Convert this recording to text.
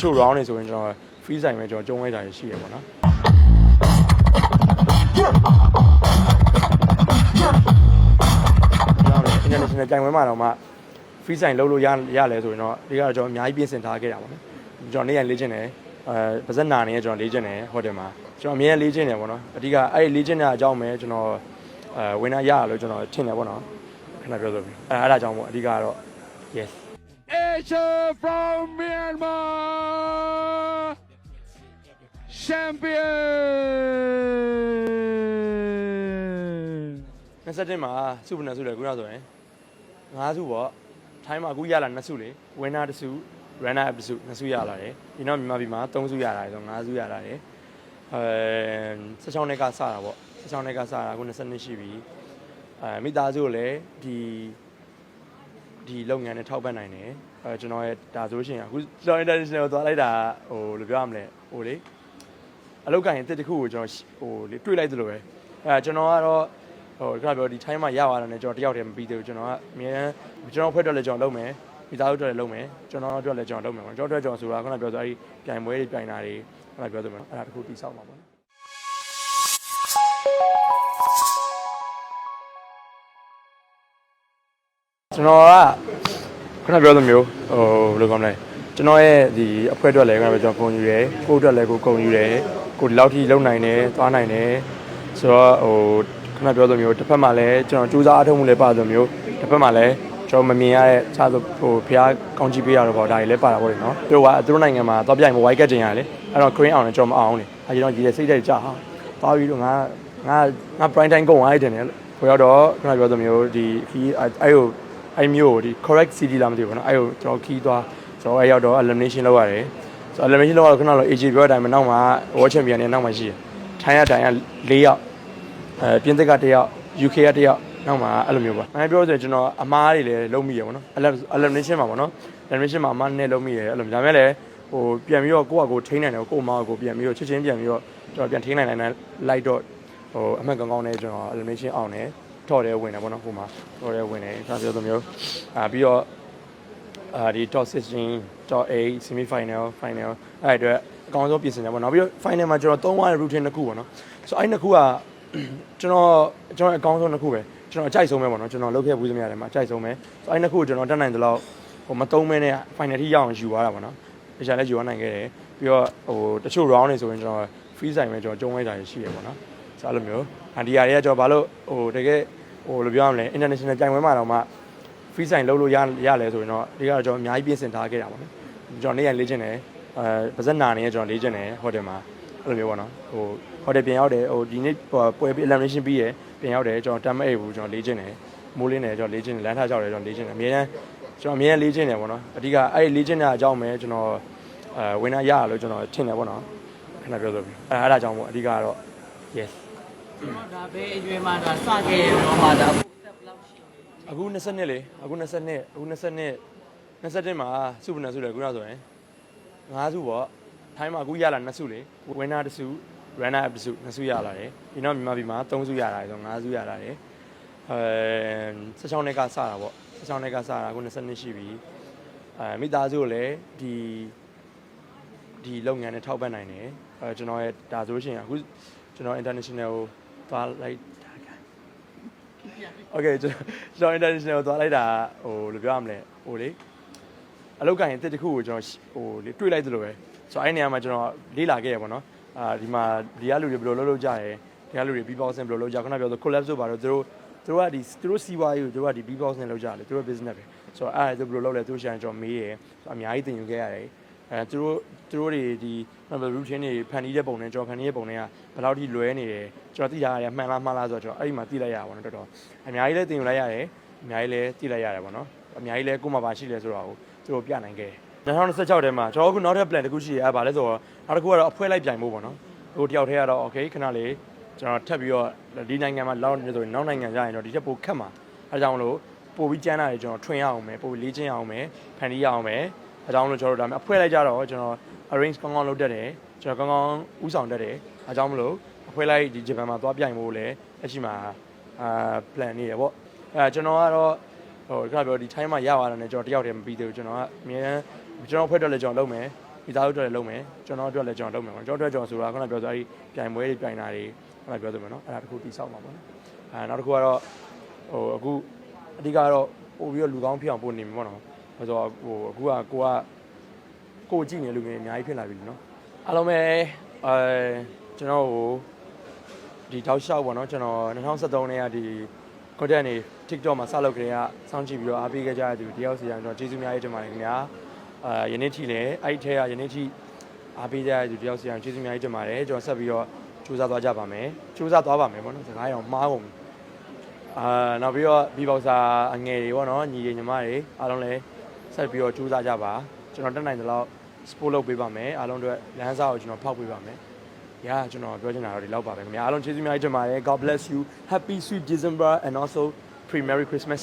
ချို့ round တွေဆိုရင်ကျွန်တော် free ဆိုင်ပဲကျွန်တော်ကျုံးလိုက်တာရှိရပေါ့နော် international ကြိုင်ပွဲမှာတော့မှ free sign လုပ်လို့ရရလဲဆိုရင်တော့ဒီကတော့ကျွန်တော်အများကြီးပြင်ဆင်ထားခဲ့တာပေါ့နော်ကျွန်တော်နေ့ရက်လေ့ကျင့်တယ်အဲပါဇက်နာနေကျွန်တော်လေ့ကျင့်တယ်ဟိုတယ်မှာကျွန်တော်အမြဲလေ့ကျင့်တယ်ပေါ့နော်အဓိကအဲ့ဒီလေ့ကျင့်တဲ့အကြောင်းပဲကျွန်တော်အဲဝင်လာရရလို့ကျွန်တော်ထင်တယ်ပေါ့နော်ခဏပြောဆိုပြီးအဲအဲ့ဒါကြောင့်ပေါ့အဓိကကတော့ yes Asia from Myanmar champion 27မှာစုပနစုလေခုနဆိုရင်5စုပေါ့ထိုင်းမှာအခုရလာ2စုလေ winner တစ်စု runner up တစ်စု2စုရလာတယ်ဒီနောက်မြန်မာပြည်မှာ3စုရလာတယ်ဆို5စုရလာတယ်အဲ16နှစ်ကစတာပေါ့16နှစ်ကစတာအခု20နှစ်ရှိပြီအဲမိသားစုကိုလည်းဒီဒီလုပ်ငန်းနဲ့ထောက်ပံ့နိုင်တယ်အဲကျွန်တော်ရဲ့ဒါဆိုလို့ရှိရင်အခုကျွန်တော် international ကိုသွားလိုက်တာဟိုဘယ်လိုပြောရမလဲဟိုလေ အလုပ်ကိုင်တစ်တစ်ခုကိုကျွန်တော်ဟိုလေတွေးလိုက်သလိုပဲအဲကျွန်တော်ကတော့ဟိုခဏပြောဒီ time မှာရသွားတယ်နဲ့ကျွန်တော်တယောက်တည်းမပြီးသေးဘူးကျွန်တော်ကအမြဲတမ်းကျွန်တော်ဖွဲ့တော့လည်းကျွန်တော်လုပ်မယ်မိသားစုအတွက်လည်းလုပ်မယ်ကျွန်တော်တို့အတွက်လည်းကျွန်တော်လုပ်မယ်ပေါ့ကျွန်တော်တို့အတွက်ကျွန်တော်ဆိုတာခဏပြောဆိုအဲဒီပြိုင်ပွဲတွေပြိုင်တာတွေခဏပြောဆိုမယ်အဲ့ဒါတခုတိဆောက်မှာပေါ့နော်ကျွန်တော်ကခဏပြောသလိုမျိုးဟိုဘယ်လိုကောင်းမလဲကျွန်တော်ရဲ့ဒီအဖွဲအတွက်လည်းခဏပြောကျွန်တော်ကုန်ယူတယ်ကိုယ့်အတွက်လည်းကိုယ်ကုန်ယူတယ် ကိုဒီလောက်ထိလုံနိုင်တယ်သွားနိုင်တယ်ဆိုတော့ဟိုခုနပြောသလိုမျိုးတစ်ဖက်မှာလည်းကျွန်တော်စူးစမ်းအထောက်အမှုလည်းပါသလိုမျိုးတစ်ဖက်မှာလည်းကျွန်တော်မမြင်ရတဲ့စသဟိုဖျားကောင်းကြီးပေးရတော့ပေါ့ဒါတွေလည်းပါတာပေါ့လေနော်သူတို့ကသူတို့နိုင်ငံမှာသွားပြိုင်မဝိုက်ကတ်တင်ရလေအဲ့တော့ green အောင်လည်းကျွန်တော်မအောင်လေအဲ့ကျွန်တော်ရည်တဲ့စိတ်တဲ့ကြာဟာသွားပြီးတော့ငါငါငါ prime time ကုန်သွားတယ်တယ်ဟိုရောက်တော့ခုနပြောသလိုမျိုးဒီခီးအဲ့ဟိုအဲ့မျိုးဒီ correct CD လာမသိဘူးပေါ့နော်အဲ့ဟိုကျွန်တော်ခီးသွားကျွန်တော်အဲ့ရောက်တော့ elimination လောက်ရတယ် ဆိုတော့ elimination လုပ်ရတော့ခဏတော့ AG ပြောတဲ့အတိုင်းမှာနောက်မှာ world champion နဲ့နောက်မှာရှိတယ်ထိုင်းရတိုင်က၄ယောက်အဲပြင်သစ်က၁ယောက် UK က၁ယောက်နောက်မှာအဲ့လိုမျိုးပါ။အဲ့ပြောဆိုရင်ကျွန်တော်အမားတွေလည်းလုံးမိရပါတော့။ elimination မှာပေါ့နော်။ elimination မှာအမားနဲ့လုံးမိရတယ်အဲ့လိုဒါမဲ့လည်းဟိုပြန်ပြီးတော့ကိုယ့်အကိုထိန်းနိုင်တယ်ကိုယ့်အမားကိုပြန်ပြီးတော့ချက်ချင်းပြန်ပြီးတော့ကျွန်တော်ပြန်ထိန်းနိုင်နိုင်လိုက်တော့ဟိုအမှတ်ကောင်းကောင်းနဲ့ကျွန်တော် elimination အောင်တယ်။ထော်တယ်ဝင်တယ်ပေါ့နော်ဟိုမှာထော်တယ်ဝင်တယ်ကျွန်တော်ပြောသလိုမျိုးအာပြီးတော့ အာဒီ top 16 top 8 semi final final အဲ့အတွက်အကောင်းဆုံးပြင်ဆင်တယ်ပေါ့နောက်ပြီးတော့ final မှာကျွန်တော်သုံးသွားတဲ့ routine တစ်ခုပေါ့နော်ဆိုအဲ့နှစ်ခုကကျွန်တော်ကျွန်တော်အကောင်းဆုံးတစ်ခုပဲကျွန်တော်အကြိုက်ဆုံးပဲပေါ့နော်ကျွန်တော်လုပ်ခဲ့ဘူးသမျှတယ်မှာအကြိုက်ဆုံးပဲဆိုအဲ့နှစ်ခုကိုကျွန်တော်တက်နိုင်သလောက်ဟိုမသုံးမဲနဲ့ final ထိရောက်အောင်ယူသွားတာပေါ့နော်တခြားလည်းယူသွားနိုင်ခဲ့တယ်ပြီးတော့ဟိုတချို့ round တွေဆိုရင်ကျွန်တော် free sign ပဲကျွန်တော်ကျုံးလိုက်တာရှိတယ်ပေါ့နော်ဆိုအဲ့လိုမျိုးအန်ဒီယာတွေကကျွန်တော်ဘာလို့ဟိုတကယ်ဟိုလိုပြောရမလဲ international ပြိုင်ပွဲမှာတော့မှ free sign လုပ်လို့ရရလဲဆိုရင်တော့ဒီကတော့ကျွန်တော်အများကြီးပြင်ဆင်ထားခဲ့တာပေါ့နော်ကျွန်တော်နေ့ရက်လေ့ကျင့်တယ်အဲပါဇက်နာနေကျွန်တော်လေ့ကျင့်တယ်ဟိုတယ်မှာအဲ့လိုမျိုးပေါ့နော်ဟိုဟိုတယ်ပြန်ရောက်တယ်ဟိုဒီနေ့ပွဲပြီး elimination ပြီးရပြန်ရောက်တယ်ကျွန်တော်တမ်းမအိပ်ဘူးကျွန်တော်လေ့ကျင့်တယ်မိုးလင်းတယ်ကျွန်တော်လေ့ကျင့်တယ်လမ်းထားကြောက်တယ်ကျွန်တော်လေ့ကျင့်တယ်အများကြီးကျွန်တော်အများကြီးလေ့ကျင့်တယ်ပေါ့နော်အဓိကအဲ့ဒီလေ့ကျင့်တဲ့အကြောင်းပဲကျွန်တော်အဲဝင်လာရရလို့ကျွန်တော်ထင်တယ်ပေါ့နော်ခဏပြောဆိုပြီးအဲအဲ့ဒါကြောင့်ပေါ့အဓိကကတော့ yes ဒါပဲအရွယ်မှာဒါစခဲ့ရတော့မှဒါ အခုတက်ဘလောက်ရှိလဲအခု20နှစ်လေအခု20နှစ်အခု20နှစ်20မှာစုပနစုလေခုနဆိုရင်5စုပေါ့ထိုင်းမှာအခုရလာ2စုလေ winner တစ်စု runner up တစ်စု2စုရလာတယ်ဒီနောက်မြန်မာပြည်မှာ3စုရလာတယ်ဆို5စုရလာတယ်အဲ16နှစ်ကစတာပေါ့16နှစ်ကစတာအခု20နှစ်ရှိပြီအဲမိသားစုကိုလည်းဒီဒီလုပ်ငန်းနဲ့ထောက်ပံ့နိုင်တယ်အဲကျွန်တော်ရဲ့ဒါဆိုလို့ရှိရင်အခုကျွန်တော် international ကိုသွားလိုက်တာက โอเคကျွန်တော်ကျွန်တော် international ကိုသွားလိုက်တာဟိုဘယ်လိုပြောရမလဲဟိုလေအလောက်ကိုင်တစ်တစ်ခုကိုကျွန်တော်ဟိုလေတွေးလိုက်သလိုပဲဆိုတော့အဲ့နေရာမှာကျွန်တော်လေ့လာခဲ့ရပေါ့နော်အာဒီမှာဒီကလူတွေဘယ်လိုလုပ်လုပ်ကြရဲဒီကလူတွေ beatboxing ဘယ်လိုလုပ်ကြခုနပြောဆို collab ဆိုပါတော့သူတို့သူတို့ကဒီသူတို့စီးပွားရေးကိုသူတို့ကဒီ beatboxing လုပ်ကြတယ်သူတို့ business ပဲဆိုတော့အဲ့ဒါသူဘယ်လိုလုပ်လဲသူတို့ရှာရင်ကျွန်တော်မေးရယ်ဆိုတော့အများကြီးသင်ယူခဲ့ရတယ် အဲသူတို့သူတို့တွေဒီ routine တွေဖန်တီးတဲ့ပုံနဲ့ကျွန်တော်ဖန်တီးတဲ့ပုံတွေကဘယ်လောက်ထိလွဲနေတယ်ကျွန်တော်သိထားရတယ်မှန်လားမှားလားဆိုတော့ကျွန်တော်အဲ့ဒီမှာသိလိုက်ရပါတော့တော်တော်အများကြီးလည်းသင်ယူလိုက်ရတယ်အများကြီးလည်းသိလိုက်ရတယ်ပေါ့နော်အများကြီးလည်းကိုယ်မှာပါရှိလဲဆိုတော့သူတို့ပြနိုင်ခဲ့တယ်2026ထဲမှာကျွန်တော်အခုနောက်ထပ် plan တစ်ခုရှိရအဲဗာလဲဆိုတော့နောက်တစ်ခုကတော့အဖွဲလိုက်ပြိုင်ဖို့ပေါ့နော်ဟိုတယောက်တည်းကတော့ okay ခဏလေးကျွန်တော်ထပ်ပြီးတော့ဒီနိုင်ငံမှာလောက်နေဆိုရင်နောက်နိုင်ငံကျရင်တော့ဒီချက်ပိုခက်မှာအဲဒါကြောင့်မလို့ပို့ပြီးကျန်းလာတယ်ကျွန်တော်ထွင်ရအောင်မယ်ပို့ပြီးလေ့ကျင့်ရအောင်မယ်ဖန်တီးရအောင်မယ် အဲဒါကြောင့်မလို့ကျွန်တော်တို့ဒါမှအဖွဲလိုက်ကြတော့ကျွန်တော် arrange ကောင်းကောင်းလုပ်တတ်တယ်ကျွန်တော်ကောင်းကောင်းဥဆောင်တတ်တယ်အဲကြောင့်မလို့အဖွဲလိုက်ဒီဂျပန်မှာသွားပြိုင်ဖို့လည်းအရှိမှာအာ plan နေရပေါ့အဲကျွန်တော်ကတော့ဟိုခါပြောဒီ time မှာရသွားတယ်နဲ့ကျွန်တော်တယောက်တည်းမပြီးသေးဘူးကျွန်တော်ကအမြဲတမ်းကျွန်တော်ဖွဲ့တော့လည်းကျွန်တော်လုပ်မယ်မိမိသားစုအတွက်လည်းလုပ်မယ်ကျွန်တော်အတွက်လည်းကျွန်တော်လုပ်မယ်ပေါ့ကျွန်တော်အတွက်ကျွန်တော်ဆိုတာခုနပြောဆိုအဲဒီပြိုင်ပွဲတွေပြိုင်တာတွေခုနပြောဆိုမယ်နော်အဲ့ဒါတစ်ခုတိဆောက်မှာပေါ့နော်အဲနောက်တစ်ခုကတော့ဟိုအခုအဓိကတော့ပို့ပြီးတော့လူကောင်းဖြစ်အောင်ပို့နေမှာပေါ့နော် ဆိုတော့ဟိုအခုကကိုကကိုကြည့်နေလူငယ်အများကြီးဖြစ်လာပြီနော်အားလုံးပဲအဲကျွန်တော်ဟိုဒီတောက်လျှောက်ပေါ့နော်ကျွန်တော်2013နဲ့ကဒီ content နေ TikTok မှာစလုပ်ကြတဲ့ကစောင့်ကြည့်ပြီးတော့အားပေးခဲ့ကြတဲ့သူတယောက်စီတိုင်းကျွန်တော်ကျေးဇူးများကြီးတင်ပါတယ်ခင်ဗျာအာယနေ့ထိလည်းအဲ့ဒီထဲကယနေ့ထိအားပေးကြတဲ့သူတယောက်စီတိုင်းကျေးဇူးများကြီးတင်ပါတယ်ကျွန်တော်ဆက်ပြီးတော့စူးစမ်းသွားကြပါမယ်စူးစမ်းသွားပါမယ်ပေါ့နော်စကားရအောင်မှားကုန်ပြီအာနောက်ပြီးတော့ဘီဘောက်ဆာအငယ်တွေပေါ့နော်ညီတွေညီမတွေအားလုံးလည်း ဆက်ပြီးတော့စူးစမ်းကြပါကျွန်တော်တက်နိုင်သလောက် support လုပ်ပေးပါမယ်အားလုံးအတွက်လမ်းစာကိုကျွန်တော်ဖောက်ပေးပါမယ်။ရာကျွန်တော်ပြောချင်တာတော့ဒီလောက်ပါပဲခင်ဗျာ။အားလုံးကျေးဇူးများကြီးတင်ပါတယ်။ God bless you. Happy sweet December and also pre Merry Christmas.